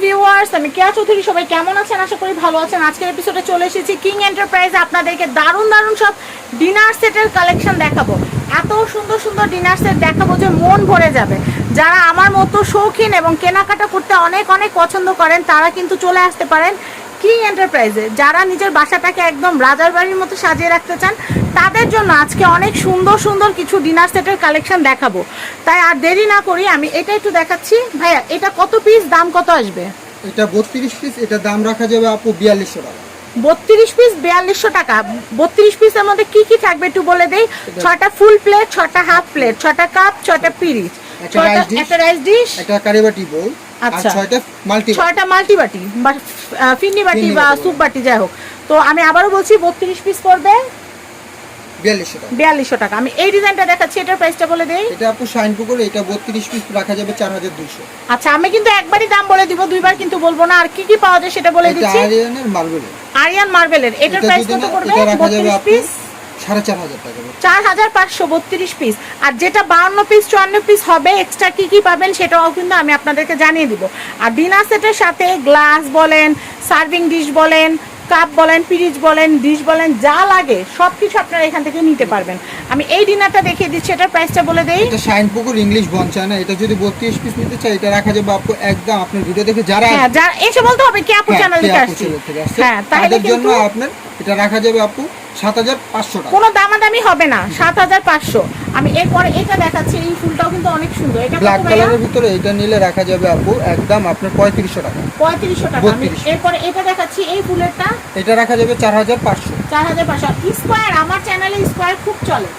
Viewers আমি কেয়া চৌধুরী সবাই কেমন আছেন? আশা করি ভালো আছেন। আজকের এপিসোডে চলে এসেছি কিং এন্টারপ্রাইজে আপনাদেরকে দারুণ দারুণ সব ডিনার সেটের কালেকশন দেখাবো। এত সুন্দর সুন্দর ডিনার সেট দেখাবো যে মন ভরে যাবে। যারা আমার মতো শৌখিন এবং কেনাকাটা করতে অনেক অনেক পছন্দ করেন, তারা কিন্তু চলে আসতে পারেন কিং এন্টারপ্রাইজে যারা নিজের বাসাটাকে একদম রাজার বাড়ির মতো সাজিয়ে রাখতে চান তাদের জন্য আজকে অনেক সুন্দর সুন্দর কিছু ডিনার সেটের কালেকশন দেখাবো। তাই আর দেরি না করি আমি এটা একটু দেখাচ্ছি। ভাইয়া এটা কত পিস দাম কত আসবে? এটা বত্রিশ পিস এটা দাম রাখা যাবে আপু বিয়াল্লিশশো টাকা। বত্রিশ পিস বিয়াল্লিশশো টাকা। বত্রিশ পিসের মধ্যে কি কি থাকবে একটু বলে দেই? ছটা ফুল প্লেট ছটা হাফ প্লেট ছটা কাপ ছটা পিরিচ একটা রাইস ডিশ একটা কারিবাটি বোল আচ্ছা। ছয়টা মাল্টি বাটি। বা ফিন্নি বাটি বা স্যুপ বাটি যাই হোক। তো আমি আবারও বলছি বত্রিশ পিস পড়বে বিয়াল্লিশশো টাকা। আমি এই ডিজাইনটা দেখাচ্ছি এটার প্রাইসটা বলে দেই। এটা আপু শাইন পুকুরে এটা বত্রিশ পিস রাখা যাবে চার হাজার দুইশো। আচ্ছা আমি কিন্তু একবারই দাম বলে দিব দুইবার কিন্তু বলব না। আর কি কি পাওয়া যায় সেটা বলে দিচ্ছি। আরিয়ান মার্বেলের এটার প্রাইস কত যাবে বত্রিশ পিস চার হাজার পাঁচশো বত্রিশ পিস আর যেটা বাউন্ন পিস চুয়ান্ন পিস হবে এক্সট্রা কি কি পাবেন সেটাও কিন্তু আমি আপনাদেরকে জানিয়ে দিব। আর ডিনার সেটের সাথে গ্লাস বলেন সার্ভিং ডিশ বলেন কাপ বলেন পিরিচ বলেন ডিশ বলেন যা লাগে সব কিছু আপনারা এখান থেকে নিতে পারবেন। আমি এই ডিনারটা দেখিয়ে দিচ্ছি এটার প্রাইসটা বলে দেই। এটা শাইন পুকুর ইংলিশ বঞ্চায়না এটা যদি বত্রিশ পিস নিতে চাই এটা রাখা যাবে আপু একদম আপনার ভিডিও দেখে যারা হ্যাঁ যা এসে বলতে হবে কে আপু চ্যানেল আসছে, হ্যাঁ তাহলে জন্য আপনার এটা রাখা যাবে আপু সাত হাজার পাঁচশো কোনো দামাদামি হবে না সাত হাজার পাঁচশো। আমি এরপরে এটা দেখাচ্ছি এই ফুলটাও কিন্তু অনেক সুন্দর। এটা ব্ল্যাক কালারের ভিতরে এটা নিলে রাখা যাবে আপু একদম আপনার পঁয়ত্রিশশো টাকা। পঁয়ত্রিশশো টাকা। এরপরে এটা দেখাচ্ছি এই ফুলেরটা? এটা রাখা যাবে চার হাজার পাঁচশো। চার হাজার পাঁচশো। স্কোয়ার আমার চ্যানেলে স্কোয়ার খুব চলে।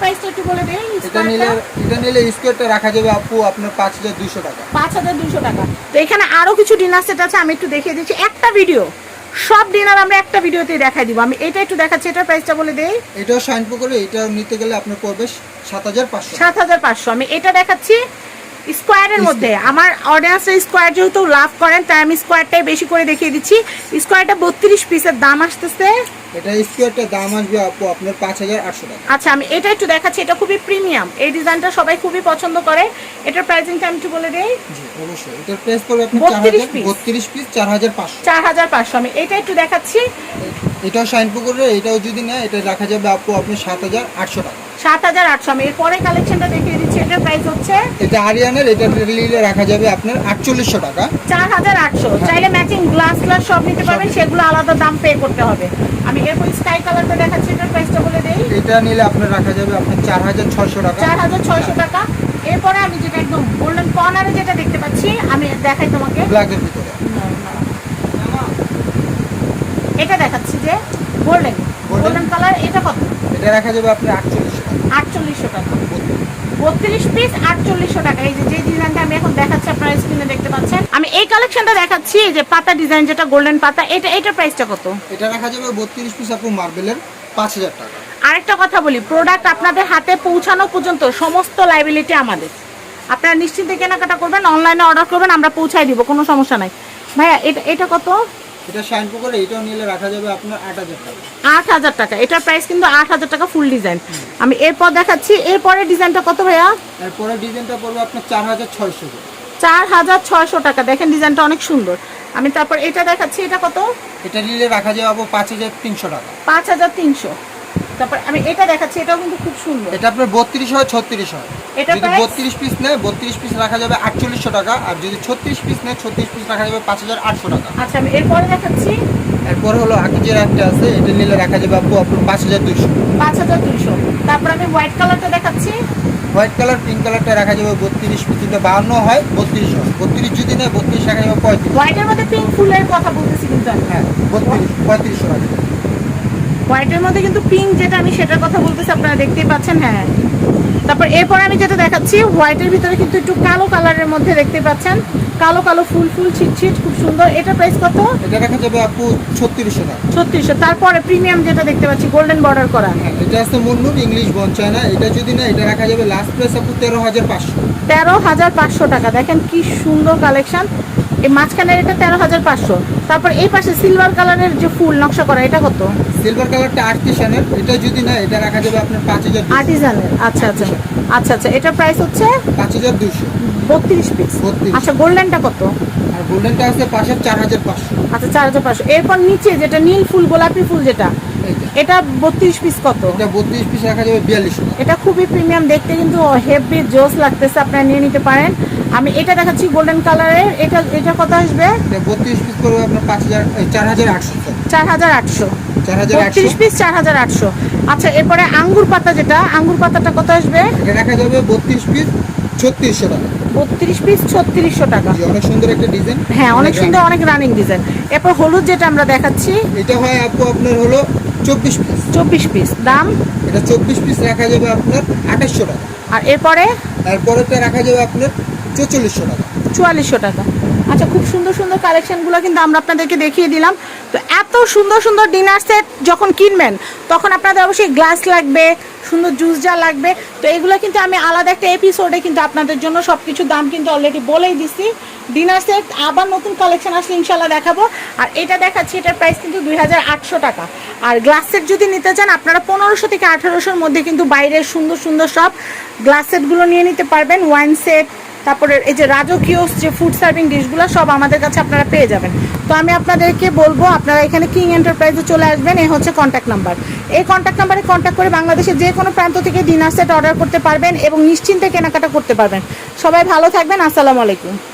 প্রাইসটা একটু বলে এটা নিলে এটা নিলে স্কোয়ারটা রাখা যাবে আপু আপনার পাঁচ হাজার দুইশো টাকা। পাঁচ হাজার দুশো টাকা। তো এখানে আরও কিছু ডিনার সেট আছে আমি একটু দেখিয়ে দিচ্ছি। একটা ভিডিও সব ডিনার আমরা একটা ভিডিওতেই দেখাই দিব। আমি এটা একটু দেখাচ্ছি এটার প্রাইসটা বলে দেই। এটা শাইন পুকুরে এটা নিতে গেলে আপনার পড়বে সাত হাজার পাঁচশো। সাত হাজার পাঁচশো। আমি এটা দেখাচ্ছি স্কোয়ারের মধ্যে। আমার অডিয়েন্সরা স্কোয়ার যেহেতু লাভ করেন তাই আমি স্কোয়ারটাই বেশি করে দেখিয়ে দিচ্ছি। স্কোয়ারটা বত্রিশ পিসের দাম আসতেছে। এটা স্কোয়ারটার দাম আসবে আপু আপনার পাঁচ হাজার আটশো টাকা। আচ্ছা আমি এটা একটু দেখাচ্ছি এটা খুবই প্রিমিয়াম এই ডিজাইনটা সবাই খুবই পছন্দ করে। এটার প্রাইসিংটা আমি একটু বলে দেই। জি অবশ্যই। এটার প্রাইস পড়বে আপনার চার 32 বত্রিশ পিস চার হাজার পাঁচশো। চার হাজার পাঁচশো। আমি এটা একটু দেখাচ্ছি। এটাও শাইন পুকুরে এটাও যদি নেয় এটা রাখা যাবে আপু আপনার সাত হাজার আটশো টাকা। সাত হাজার আটশো। আমি এরপরে কালেকশনটা দেখিয়ে দিচ্ছি এটার প্রাইস হচ্ছে এটা আরিয়ানের এটা নিলে রাখা যাবে আপনার আটচল্লিশশো টাকা। চার হাজার আটশো। চাইলে ম্যাচিং গ্লাস গ্লাস সব নিতে পারবেন সেগুলো আলাদা দাম পে করতে হবে। আমি এরপর স্কাই কালারটা দেখাচ্ছি এটার প্রাইসটা বলে দিই। এটা নিলে আপনার রাখা যাবে আপনার চার হাজার ছয়শো টাকা। চার হাজার ছয়শো টাকা। এরপরে আমি যেটা একদম গোল্ডেন কর্নারে যেটা দেখতে পাচ্ছি আমি দেখাই তোমাকে। ব্ল্যাকের ভিতরে। এটা দেখাচ্ছি যে গোল্ডেন গোল্ডেন কালার এটা কত? এটা রাখা যাবে আপনার আটচল্লিশশো টাকা। আটচল্লিশশো টাকা। বত্রিশ পিস আটচল্লিশশো টাকা। এই যে যে ডিজাইনটা আমি এখন দেখাচ্ছি আপনারা স্ক্রিনে দেখতে পাচ্ছেন। আমি কালেকশনটা দেখাচ্ছি এই যে পাতা ডিজাইন যেটা গোল্ডেন পাতা এটা এটা প্রাইসটা কত? এটা রাখা যাবে বত্রিশ পিস আপু মার্বেলের পাঁচ হাজার টাকা। আরেকটা কথা বলি প্রোডাক্ট আপনাদের হাতে পৌঁছানো পর্যন্ত সমস্ত লাইবিলিটি আমাদের। আপনারা নিশ্চিন্তে কেনাকাটা করবেন অনলাইনে অর্ডার করবেন আমরা পৌঁছায় দিব কোনো সমস্যা নাই। ভাইয়া এটা এটা কত? এটা শ্যাম্পু করে এটাও নিলে রাখা যাবে আপনার আট হাজার টাকা। আট হাজার টাকা এটার প্রাইস কিন্তু আট হাজার টাকা ফুল ডিজাইন আমি এরপর দেখাচ্ছি এরপরে ডিজাইনটা কত ভাইয়া? এরপরে ডিজাইনটা পড়বে আপনার চার হাজার ছয়শো চার হাজার ছয়শো টাকা। দেখেন ডিজাইনটা অনেক সুন্দর। আমি তারপর এটা দেখাচ্ছি এটা কত? এটা নিলে রাখা যাবে পাঁচ হাজার তিনশো টাকা। পাঁচ হাজার তিনশো। তারপর আমি এটা দেখাচ্ছি এটাও কিন্তু খুব সুন্দর। এটা আপনার বত্রিশ হয় ছত্রিশ হয়। এটা যদি বত্রিশ পিস নেয় বত্রিশ পিস রাখা যাবে আটচল্লিশশো টাকা। আর যদি ছত্রিশ পিস নেয় ছত্রিশ পিস রাখা যাবে পাঁচ হাজার আটশো টাকা। আচ্ছা আমি এরপরে দেখাচ্ছি এরপর হলো আগের একটা আছে এটা নিলে রাখা যাবে আপু আপনার পাঁচ হাজার দুইশো। পাঁচ হাজার দুইশো। তারপর আমি হোয়াইট কালারটা দেখাচ্ছি। হোয়াইট কালার পিঙ্ক কালারটা রাখা যাবে বত্রিশ যদি বাহান্ন হয় বত্রিশ হয়। বত্রিশ যদি নেয় বত্রিশ রাখা যাবে পঁয়ত্রিশ। হোয়াইটের মধ্যে পিঙ্ক ফুলের কথা বলতেছি কিন্তু হ্যাঁ বত্রিশ পঁয়ত্রিশশো রাখা হোয়াইটের মধ্যে কিন্তু পিঙ্ক যেটা আমি সেটার কথা বলতেছি আপনারা দেখতেই পাচ্ছেন হ্যাঁ। তারপর এরপর আমি যেটা দেখাচ্ছি হোয়াইটের ভিতরে কিন্তু একটু কালো কালারের মধ্যে দেখতে পাচ্ছেন। কালো কালো ফুল ফুল ছিটছিট খুব সুন্দর। এটা প্রাইস কত? এটা রাখা যাবে আপু ছত্রিশশো টাকা। ছত্রিশশো। তারপরে প্রিমিয়াম যেটা দেখতে পাচ্ছি গোল্ডেন বর্ডার করা। হ্যাঁ এটা আছে মুন্নুর ইংলিশ বঞ্চায়না এটা যদি না এটা রাখা যাবে লাস্ট প্রাইস আপু তেরো হাজার পাঁচশো। তেরো হাজার পাঁচশো টাকা। দেখেন কি সুন্দর কালেকশন এই মাঝখানের এটা তেরো হাজার পাঁচশো। তারপর এই পাশে সিলভার কালারের যে ফুল নকশা করা এটা কত? সিলভার কালারটা আর্টিসানের এটা যদি না এটা রাখা যাবে আপনার পাঁচ হাজার আর্টিজানের আচ্ছা আচ্ছা। আচ্ছা আচ্ছা। এটার প্রাইস হচ্ছে? পাঁচ হাজার দুইশো। বত্রিশ পিস আচ্ছা গোল্ডেনটা কত? আর গোল্ডেনটা আছে পাশে চার হাজার পাঁচশো। আচ্ছা চার হাজার পাঁচশো। এরপর নিচে যেটা নীল ফুল গোলাপি ফুল যেটা এটা বত্রিশ পিস কত? এটা বত্রিশ পিস রাখা যাবে বিয়াল্লিশশো এটা খুবই প্রিমিয়াম দেখতে কিন্তু হেভি জোস লাগতেছে। আপনারা নিয়ে নিতে পারেন। আমি এটা দেখাচ্ছি গোল্ডেন কালারের এটা এটা কত আসবে? এটা বত্রিশ পিস করবে আপনার পাঁচ হাজার এই চার হাজার আটশো। চার হাজার আটশো। চার হাজার আটশো। বত্রিশ পিস চার হাজার আটশো। আচ্ছা এরপরে আঙ্গুর পাতা যেটা আঙ্গুর পাতাটা কত আসবে? এটা রাখা যাবে বত্রিশ পিস ছত্রিশশো টাকা। বত্রিশ পিস ছত্রিশশো টাকা। জি, অনেক সুন্দর একটা ডিজাইন হ্যাঁ অনেক সুন্দর অনেক রানিং ডিজাইন এরপর হলুদ যেটা আমরা দেখাচ্ছি। এটা হয় আপু আপনার হলো চব্বিশ পিস চব্বিশ পিস দাম? এটা চব্বিশ পিস রাখা যাবে আপনার আঠাশশো টাকা। আর এরপরে? তারপরেটা রাখা যাবে আপনার চৌচল্লিশশো টাকা। চুয়াল্লিশশো টাকা। আচ্ছা খুব সুন্দর সুন্দর কালেকশনগুলো কিন্তু আমরা আপনাদেরকে দেখিয়ে দিলাম। তো এত সুন্দর সুন্দর ডিনার সেট যখন কিনবেন, তখন আপনাদের অবশ্যই গ্লাস লাগবে, সুন্দর জুস জার লাগবে। তো এগুলো কিন্তু আমি আলাদা একটা এপিসোডে কিন্তু আপনাদের জন্য সব কিছু দাম কিন্তু অলরেডি বলেই দিছি। ডিনার সেট আবার নতুন কালেকশন আসলে ইনশাল্লাহ দেখাবো। আর এটা দেখাচ্ছি, এটার প্রাইস কিন্তু দুই হাজার আটশো টাকা। আর গ্লাস সেট যদি নিতে চান, আপনারা পনেরোশো থেকে আঠারোশোর মধ্যে কিন্তু বাইরের সুন্দর সুন্দর সব গ্লাস সেটগুলো নিয়ে নিতে পারবেন। ওয়াইন সেট তারপরে এই যে রাজকীয় যে ফুড সার্ভিং ডিশগুলো সব আমাদের কাছে আপনারা পেয়ে যাবেন। তো আমি আপনাদেরকে বলব, আপনারা এখানে কিং এন্টারপ্রাইজে চলে আসবেন, এ হচ্ছে কন্ট্যাক্ট নাম্বার এই কন্ট্যাক্ট নাম্বারে কন্ট্যাক্ট করে বাংলাদেশের যে কোনো প্রান্ত থেকে ডিনার সেট অর্ডার করতে পারবেন এবং নিশ্চিন্তে কেনাকাটা করতে পারবেন। সবাই ভালো থাকবেন, আসসালামু আলাইকুম।